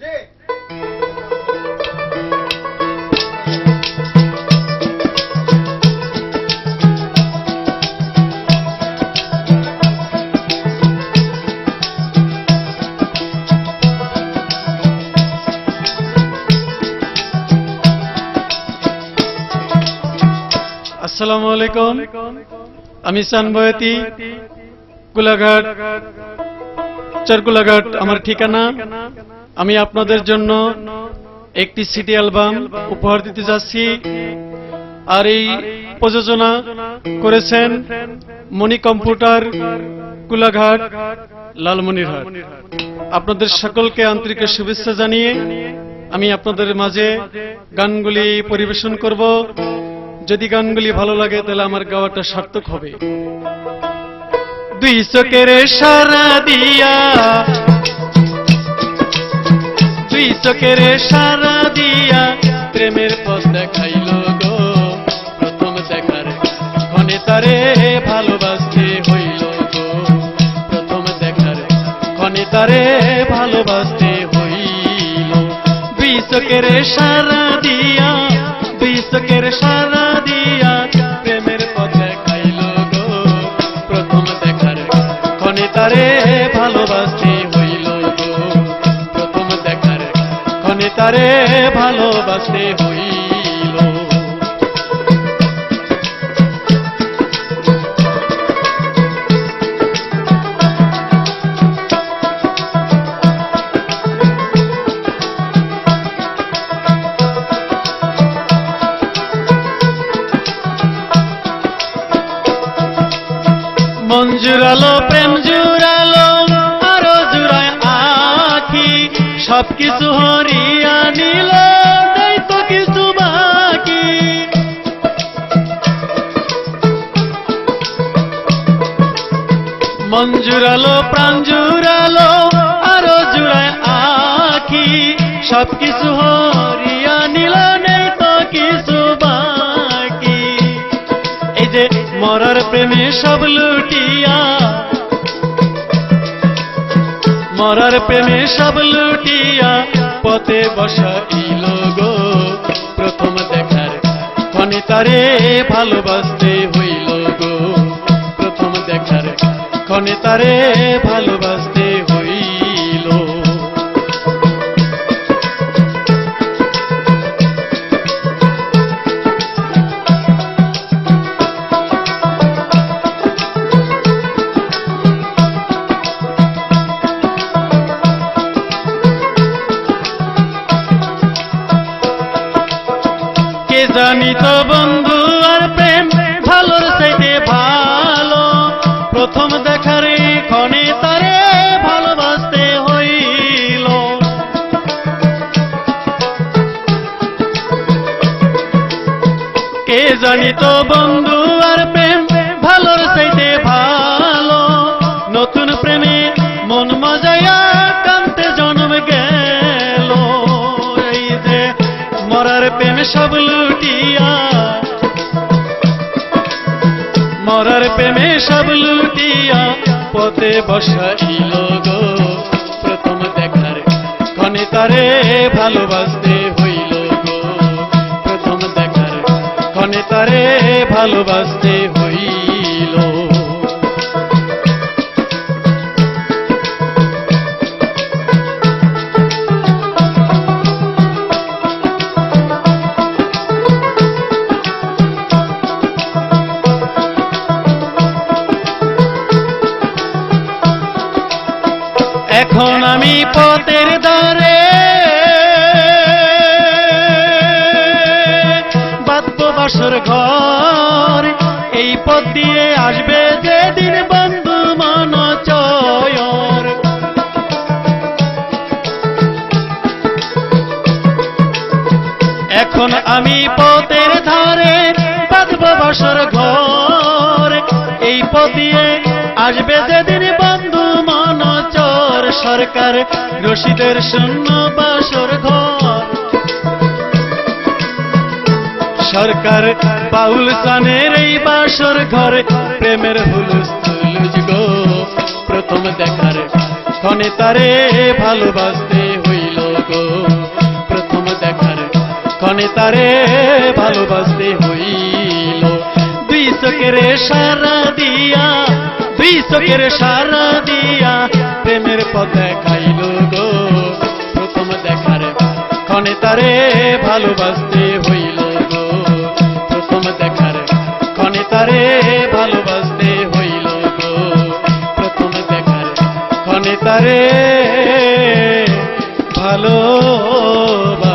আসসালামু আলাইকুম। আমি চানবয়তি কুলাঘাট চারকুলাঘাট আমার ঠিকানা। আমি আপনাদের জন্য একটি সিডি অ্যালবাম উপহার দিতে যাচ্ছি। আর এই প্রযোজনা করেছেন মণি কম্পিউটার কুলাঘাট লালমনিরহাট। আপনাদের সকলকে আন্তরিক শুভেচ্ছা জানিয়ে আমি আপনাদের মাঝে গানগুলি পরিবেশন করব। যদি গানগুলি ভালো লাগে, তাহলে আমার গাওয়াটা সার্থক হবে। দুই চোখের সারা দিয়া চোখের সারা দিয়া প্রেমের পথ দেখাইল গো। প্রথম দেখার ক্ষণে তারে ভালোবাসতে হইল গো। প্রথম দেখার ক্ষণে তারে ভালোবাসতে হইল। চোখের সারা দিয়া চোখের সারা ক্ষণে তারে ভালোবাসতে হইল। জুড়ালো প্রেম জুড়ালো সবকিছু হরিয়া নিল, তাই তো কিছু বাকি। মন জুড়ালো, প্রাণ জুড়ালো, আরও জুড়ায় আখি। সবকিছু হরিয়া নিল, নেই তো কিছু বাকি। এই যে মরার প্রেমে সব লুটিয়া মরার প্রেমে সব লুটিয়া পথে বসাইল গো। প্রথম দেখার ক্ষণে তারে ভালোবাসতে হইল গো। প্রথম দেখার ক্ষণে তারে ভালোবাসতে জানি তো বন্ধু আর প্রেম, ভালোর চাইতে ভালো। প্রথম দেখার ক্ষণে তারে ভালোবাসতে হইল। কে জানি তো বন্ধু আর প্রেম, ভালোর প্রেম সব লুটিয়া। মরার প্রেমে সব লুটিয়া। পথে বসাইল গো, প্রথম দেখার ক্ষণে তারে ভালোবাসতে হইল গো। প্রথম দেখার ক্ষণে তারে ভালোবাসতে হইল এখন আমি পথের দ্বারে। বাসর ঘর, এই পথ দিয়ে আসবে যেদিন বন্ধু মন চয়র এখন আমি পথের ধারে বাঁধব বসর ঘর, এই পথ দিয়ে আসবে যেদিন বন্ধু মন সরকার রশিদের শূন্য বাসর ঘর। সরকার বাউল সানের এই বাসর ঘরে। প্রেমের হুলুস তুলুজ প্রথম দেখার ক্ষণে তারে ভালোবাসতে হইল গো। প্রথম দেখার ক্ষণে তারে ভালোবাসতে হইল। দুই চোখের সারা দিয়া দুই চোখের সারা দিয়া প্রেমের পথ দেখাইল গো। প্রথম দেখার ক্ষণে তারে ভালোবাসতে হইল গো। প্রথম দেখার ক্ষণে তারে ভালোবাসতে হইল গো। প্রথম দেখার ক্ষণে তারে ভালোবাসতে